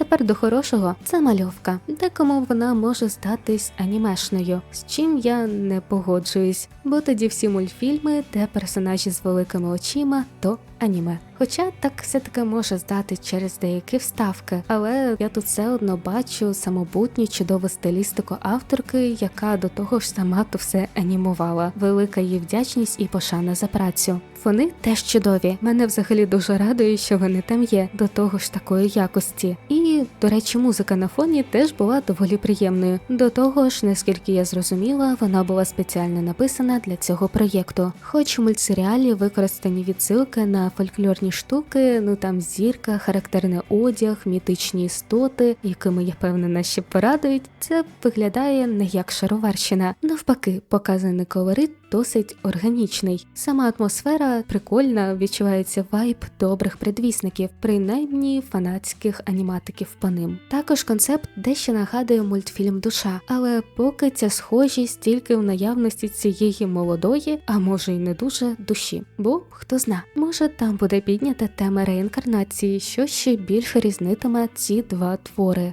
тепер до хорошого це мальовка. Декому вона може здатись анімешною, з чим я не погоджуюсь, бо тоді всі мультфільми, де персонажі з великими очима, то аніме. Хоча так все-таки може здати через деякі вставки, але я тут все одно бачу самобутню чудову стилістику авторки, яка до того ж сама то все анімувала. Велика їй вдячність і пошана за працю. Вони теж чудові. Мене взагалі дуже радує, що вони там є, до того ж такої якості. І, до речі, музика на фоні теж була доволі приємною. До того ж, наскільки я зрозуміла, вона була спеціально написана для цього проєкту. Хоч у мультсеріалі використані відсилки на фольклорні штуки, ну там зірка, характерний одяг, мітичні істоти, якими я певнена ще порадують, це виглядає не як шароварщина. Навпаки, показаний колорит досить органічний. Сама атмосфера прикольна, відчувається вайб добрих предвісників, принаймні фанатських аніматиків по ним. Також концепт дещо нагадує мультфільм Душа, але поки ця схожість тільки в наявності цієї молодої, а може й не дуже душі. Бо хто зна, може там буде піднята тема реінкарнації, що ще більше різнитиме ці два твори.